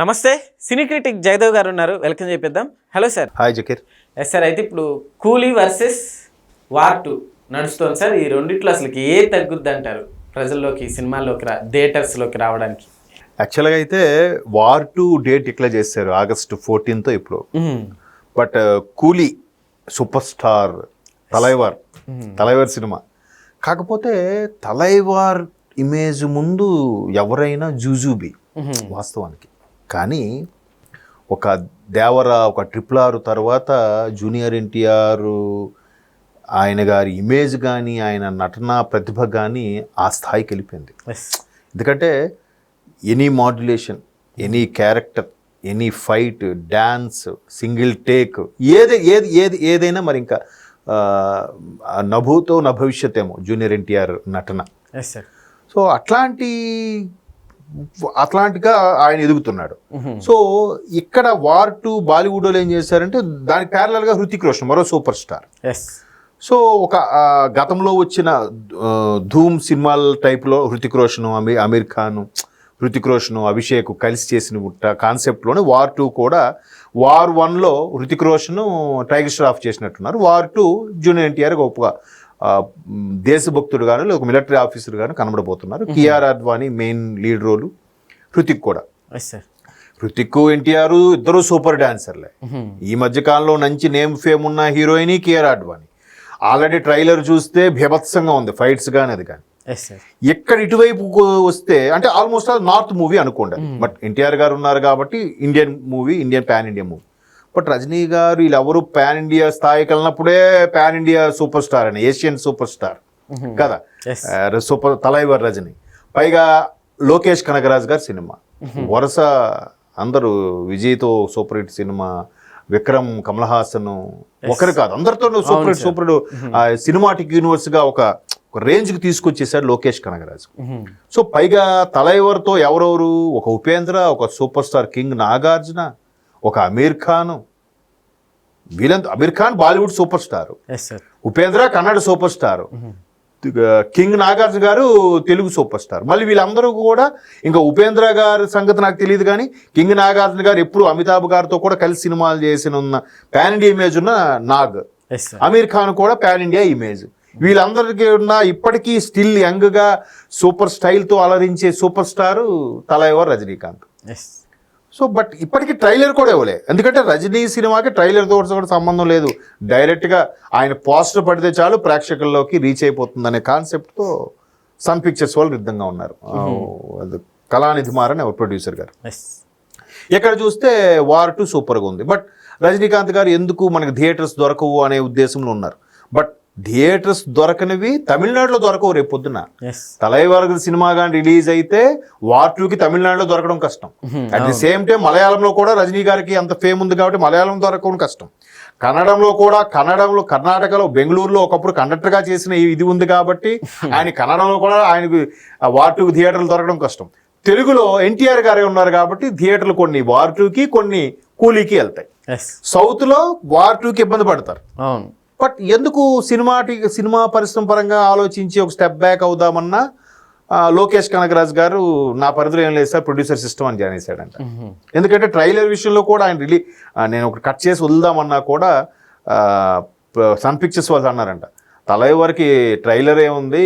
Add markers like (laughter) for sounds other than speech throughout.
నమస్తే సినీ క్రిటిక్ జయదేవ్ గారు ఉన్నారు వెల్కమ్ చేపిద్దాం. Hello sir. Hi Zakir. Yes sir అయితే ఇప్పుడు కూలీ వర్సెస్ వార్ టూ నడుస్తోంది సార్. ఈ రెండిట్లో అసలుకి ఏ తగ్గుద్ది అంటారు? ప్రజల్లోకి సినిమాల్లోకి రా థియేటర్స్లోకి రావడానికి. యాక్చువల్గా అయితే వార్ టూ డేట్ డిక్లేర్ చేశారు. ఆగస్టు ఫోర్టీన్త్ ఇప్పుడు. But Coolie super star Thalaivar Thalaivar cinema. కాకపోతే తలైవార్ ఇమేజ్ ముందు ఎవరైనా జూజూబీ వాస్తవానికి. కానీ ఒక దేవర ఒక ట్రిపుల్ ఆర్ తర్వాత జూనియర్ ఎన్టీఆర్ ఆయన గారి ఇమేజ్ కానీ ఆయన నటన ప్రతిభ కానీ ఆ స్థాయికి వెళ్ళిపోయింది. ఎందుకంటే any modulation any character any fight dance single take ఏది ఏది ఏది ఏదైనా మరి ఇంకా నభూతో నా భవిష్యత్ ఏమో జూనియర్ ఎన్టీఆర్ నటన. సో అట్లాంటి అట్లాంటిగా ఆయన ఎదుగుతున్నాడు. సో ఇక్కడ వార్ టూ బాలీవుడ్ వాళ్ళు ఏం చేశారంటే దానికి ప్యారలల్గా హృతిక్ రోషన్ మరో సూపర్ స్టార్. ఎస్. సో ఒక గతంలో వచ్చిన ధూమ్ సినిమాల టైప్లో హృతిక్ రోషన్ అమీ అమీర్ ఖాన్ హృతిక్ రోషన్ అభిషేక్ కలిసి చేసిన కాన్సెప్ట్లోనే వార్ టూ కూడా వార్ వన్లో హృతిక్ రోషన్ టైగర్ ష్రాఫ్ చేసినట్టున్నారు. వార్ టూ జూనియర్ ఎన్టీఆర్ మ్, దేశభక్తుడు గాను లేదా ఒక మిలిటరీ ఆఫీసర్ గాను కనబడబోతున్నారు. Kiara Advani main lead role Hrithik కూడా. సార్ హృతిక్ ఎన్టీఆర్ ఇద్దరు సూపర్ డాన్సర్లే ఈ మధ్య కాలంలో మంచి నేమ్ ఫేమ్ ఉన్న heroine Kiara Advani already trailer చూస్తే భీభత్సంగా ఉంది ఫైట్స్ కానీ అది కానీ ఎక్కడ ఇటువైపు వస్తే అంటే ఆల్మోస్ట్ ఆల్ నార్త్ మూవీ అనుకోండి బట్ ఎన్టీఆర్ గారు ఉన్నారు కాబట్టి Indian movie Indian pan India movie but Rajini గారు వీళ్ళెవరు పాన్ ఇండియా స్థాయికి వెళ్ళినప్పుడే పాన్ ఇండియా సూపర్ స్టార్ అని ఏషియన్ సూపర్ స్టార్. కదా? సూపర్ తలైవర్ రజని. పైగా లోకేష్ కనగరాజ్ గారి సినిమా. వరుస అందరూ విజయ్తో super hit cinema Vikram Kamal Haasan ఒకరు కాదు అందరితో సూపర్ హిట్ సూపర్ సినిమాటిక్ యూనివర్స్గా ఒక రేంజ్కి తీసుకొచ్చేసాడు లోకేష్ కనగరాజ్ సో పైగా తలైవర్తో ఎవరెవరు? ఒక ఉపేంద్ర ఒక సూపర్ స్టార్ కింగ్ నాగార్జున ఒక అమీర్ ఖాన్ వీళ్ళంతా Aamir Khan Bollywood super star. Upendra Kannada super star. King Nagarjuna గారు తెలుగు సూపర్ స్టార్. మళ్ళీ వీళ్ళందరూ కూడా ఇంకా ఉపేంద్ర గారి సంగతి నాకు తెలియదు కానీ కింగ్ నాగార్జున గారు ఎప్పుడు అమితాబ్ గారితో కూడా కలిసి సినిమాలు చేసిన ఉన్న పాన్ ఇండియా ఇమేజ్ ఉన్న నాగ్. అమీర్ ఖాన్ కూడా పాన్ ఇండియా ఇమేజ్. వీళ్ళందరికీ ఉన్న ఇప్పటికీ స్టిల్ యంగ్గా సూపర్ స్టైల్తో అలరించే super star Thalaivar Rajinikanth. Yes so but ఇప్పటికీ ట్రైలర్ కూడా ఇవ్వలే. ఎందుకంటే రజనీ సినిమాకి ట్రైలర్తో కూడా సంబంధం లేదు. డైరెక్ట్గా ఆయన పోస్టర్ పడితే చాలు ప్రేక్షకుల్లోకి రీచ్ అయిపోతుందనే కాన్సెప్ట్తో సన్ పిక్చర్స్ వాళ్ళు సిద్ధంగా ఉన్నారు. కళానిధి మారన్ ఎవరు ప్రొడ్యూసర్ గారు? ఎస్ ఇక్కడ చూస్తే వార్ టూ సూపర్గా ఉంది. బట్ రజనీకాంత్ గారు ఎందుకు మనకి థియేటర్స్ దొరకవు అనే ఉద్దేశంలో ఉన్నారు. బట్ థియేటర్స్ దొరకనివి తమిళనాడులో దొరకవు రేపు పొద్దున తలైవర్గ సినిమా కానీ రిలీజ్ అయితే వార్ టూకి తమిళనాడులో దొరకడం కష్టం. అట్ ది సేమ్ టైం మలయాళంలో కూడా రజనీ గారికి అంత ఫేమ్ ఉంది కాబట్టి మలయాళం దొరకడం కష్టం. కన్నడంలో కూడా కన్నడంలో కర్ణాటకలో బెంగళూరులో ఒకప్పుడు కండక్టర్గా చేసిన ఇది ఉంది కాబట్టి (laughs) ఆయన కన్నడంలో కూడా ఆయనకు వార్ టూ థియేటర్లు దొరకడం కష్టం. తెలుగులో ఎన్టీఆర్ గారే ఉన్నారు కాబట్టి థియేటర్లు కొన్ని వార్ టూకి కొన్ని కూలీకి వెళ్తాయి. సౌత్లో వార్ టూకి ఇబ్బంది పడతారు. అవును. బట్ ఎందుకు సినిమాటి సినిమా పరిశ్రమ పరంగా ఆలోచించి ఒక స్టెప్ బ్యాక్ అవుదామన్నా లోకేష్ కనగరాజ్ గారు నా పరిధిలో ఏం లేదు సార్ ప్రొడ్యూసర్ సిస్టమ్ అని జాయిన్ చేశాడంట ఎందుకంటే ట్రైలర్ విషయంలో కూడా ఆయన రిలీ నేను ఒకటి కట్ చేసి వదులుదామన్నా కూడా సన్ పిక్చర్స్ వాళ్ళు అన్నారంట. తలైవరికి ట్రైలర్ ఏముంది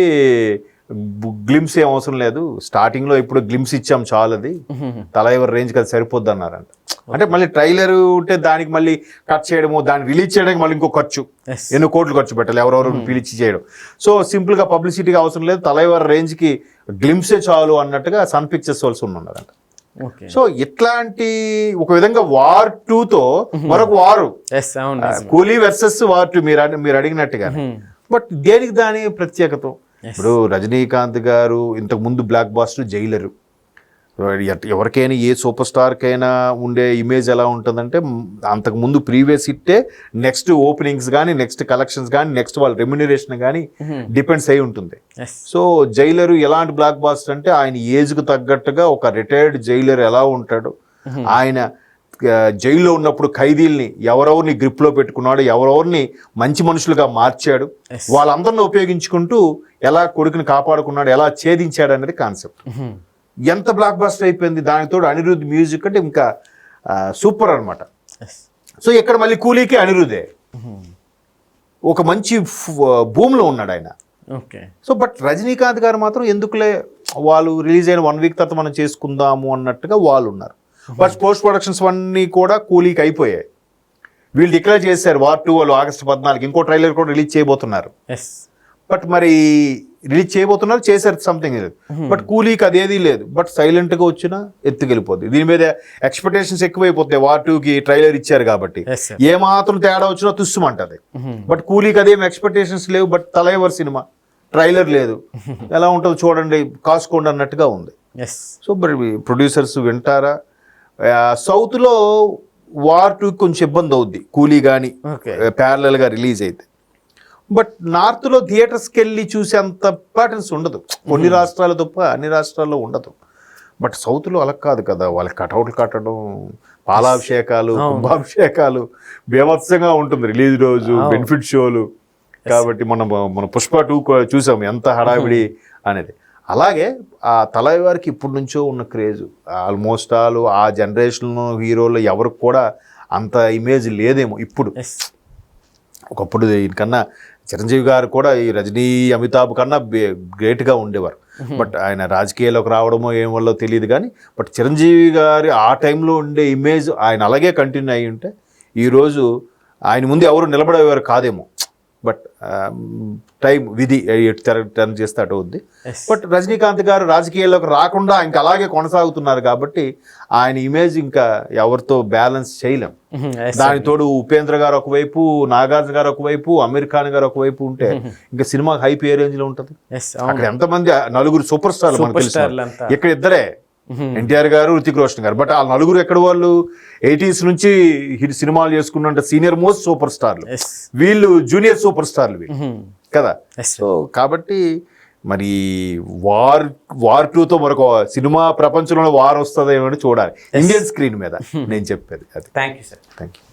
గ్లిమ్స్ ఏం అవసరం లేదు. స్టార్టింగ్లో ఇప్పుడు గ్లిమ్స్ ఇచ్చాం చాలు అది. (laughs) తలైవర్ రేంజ్కి అది సరిపోద్ది అన్నారంట అంటే మళ్ళీ ట్రైలర్ ఉంటే దానికి మళ్ళీ కట్ చేయడము దాన్ని రిలీజ్ చేయడానికి మళ్ళీ ఇంకో ఖర్చు. ఎన్నో కోట్లు ఖర్చు పెట్టాలి ఎవరెవరు పిలిచి చేయడం. సో సింపుల్గా పబ్లిసిటీకి అవసరం లేదు. తలైవర్ రేంజ్కి గ్లిమ్సే చాలు అన్నట్టుగా సన్ పిక్చర్స్ వాళ్ళు ఉన్నారంట. సో ఇట్లాంటి ఒక విధంగా వార్ టూతో మరొక వారు. కూలీ వర్సెస్ వార్ టూ మీరు మీరు అడిగినట్టుగా బట్ దేనికి దాని ప్రత్యేకత? ఇప్పుడు రజనీకాంత్ గారు ఇంతకు ముందు బ్లాక్ బాస్టర్ జైలరు. ఎవరికైనా ఏ సూపర్ స్టార్కైనా ఉండే ఇమేజ్ ఎలా ఉంటుందంటే మ్, అంతకు ముందు ప్రీవియస్ హిట్టే నెక్స్ట్ ఓపెనింగ్స్ కానీ నెక్స్ట్ కలెక్షన్స్ కానీ నెక్స్ట్ వాళ్ళ రెమ్యునరేషన్ కానీ డిపెండ్స్ అయి ఉంటుంది. సో జైలరు ఎలాంటి బ్లాక్ బాస్టర్ అంటే ఆయన ఏజ్కు తగ్గట్టుగా ఒక రిటైర్డ్ జైలర్ ఎలా ఉంటాడు ఆయన జైల్లో ఉన్నప్పుడు ఖైదీల్ని ఎవరెవరిని గ్రిప్లో పెట్టుకున్నాడు ఎవరెవరిని మంచి మనుషులుగా మార్చాడు. వాళ్ళందరిని ఉపయోగించుకుంటూ ఎలా కొడుకుని కాపాడుకున్నాడు ఎలా ఛేదించాడు అనేది కాన్సెప్ట్. ఎంత బ్లాక్ బస్టర్ అయిపోయింది దానితో అనిరుద్ధ్ మ్యూజిక్ అంటే ఇంకా సూపర్ అన్నమాట. ఎస్ సో ఇక్కడ మళ్ళీ కూలీకి అనిరుద్ధే ఒక మంచి భూమిలో ఉన్నాడు ఆయన. ఓకే. సో బట్ రజనీకాంత్ గారు మాత్రం ఎందుకులే వాళ్ళు రిలీజ్ అయిన వన్ వీక్ తర్వాత మనం చేసుకుందాము అన్నట్టుగా వాళ్ళు ఉన్నారు. బట్ పోస్ట్ ప్రొడక్షన్స్ అన్నీ కూడా కూలీకి అయిపోయాయి వీళ్ళు డిక్లేర్ చేశారు వార్ టూ వాళ్ళు ఆగస్టు పద్నాలుగు. ఇంకో ట్రైలర్ కూడా రిలీజ్ చేయబోతున్నారు. బట్ మరి రిలీజ్ చేయబోతున్నారు చేశారు సంథింగ్ బట్ కూలీకి అదేది లేదు. బట్ సైలెంట్గా వచ్చినా ఎత్తుకెళ్ళిపోద్ది. దీని మీద ఎక్స్పెక్టేషన్స్ ఎక్కువైపోతాయి. వార్ టూకి ట్రైలర్ ఇచ్చారు కాబట్టి. ఏ మాత్రం తేడా వచ్చినా తుస్సుమంటది. బట్ కూలీకి అదేం ఎక్స్పెక్టేషన్స్ లేవు. బట్ తలైవర్ సినిమా ట్రైలర్ లేదు. ఎలా ఉంటుందో చూడండి. కాసుకోండి అన్నట్టుగా ఉంది. సో మరి ప్రొడ్యూసర్స్ వింటారా? సౌత్లో వార్ టూ కొంచెం ఇబ్బంది అవుద్ది. కూలీ కానీ ప్యారలల్గా రిలీజ్ అయితే. బట్ నార్త్లో థియేటర్స్కి వెళ్ళి చూసేంత ఇంపార్టెన్స్ ఉండదు. కొన్ని రాష్ట్రాల తప్ప అన్ని రాష్ట్రాల్లో ఉండదు. బట్ సౌత్లో అలా కాదు కదా. వాళ్ళకి కటౌట్లు కట్టడం పాలాభిషేకాలు కుంభాభిషేకాలు బీభత్సంగా ఉంటుంది రిలీజ్ రోజు బెనిఫిట్ షోలు. కాబట్టి మనం మన పుష్ప టూ చూసాం ఎంత హడావిడి అనేది. అలాగే ఆ తలవి వారికి ఇప్పటి నుంచో ఉన్న క్రేజ్ ఆల్మోస్ట్ ఆల్ ఆ జనరేషన్ హీరోలు ఎవరికి కూడా అంత ఇమేజ్ లేదేమో ఇప్పుడు. ఒకప్పుడు దీనికన్నా చిరంజీవి గారు కూడా ఈ రజనీ అమితాబ్ కన్నా గ్రేట్గా ఉండేవారు. బట్ ఆయన రాజకీయాల్లోకి రావడమో ఏం వల్ల తెలియదు కానీ బట్ చిరంజీవి గారి ఆ టైంలో ఉండే ఇమేజ్ ఆయన అలాగే కంటిన్యూ అయి ఉంటే ఈరోజు ఆయన ముందు ఎవరు నిలబడేవారు కాదేమో. బట్ టైం విధి టర్న్ చేస్తే అటు Yes. బట్ రజనీకాంత్ గారు రాజకీయాల్లోకి రాకుండా ఇంకా అలాగే కొనసాగుతున్నారు కాబట్టి ఆయన ఇమేజ్ ఇంకా ఎవరితో బ్యాలెన్స్ చేయలేం. ఎస్ దాని తోడు ఉపేంద్ర గారు ఒకవైపు నాగార్జున గారు ఒకవైపు అమీర్ ఖాన్ గారు ఒకవైపు ఉంటే ఇంకా సినిమా హైప్ ఏ రేంజ్లో ఉంటది? అక్కడ ఎంతమంది నలుగురు సూపర్ స్టార్లు. ఇక్కడ ఇద్దరే. ఎన్టీఆర్ గారు ఋతిక్ రోషన్ గారు. బట్ ఆ నలుగురు ఎక్కడ వాళ్ళు? ఎయిటీస్ నుంచి సినిమాలు చేసుకున్న సీనియర్ మోస్ట్ సూపర్ స్టార్లు. వీళ్ళు జూనియర్ సూపర్ స్టార్లు వీళ్ళు. కదా? ఎస్ సో కాబట్టి మరి వార్ వార్ టూతో మరొక సినిమా ప్రపంచంలో వార్ వస్తుందేమో అని చూడాలి. ఇండియన్ స్క్రీన్ మీద నేను చెప్పేది అది. Thank you sir thank you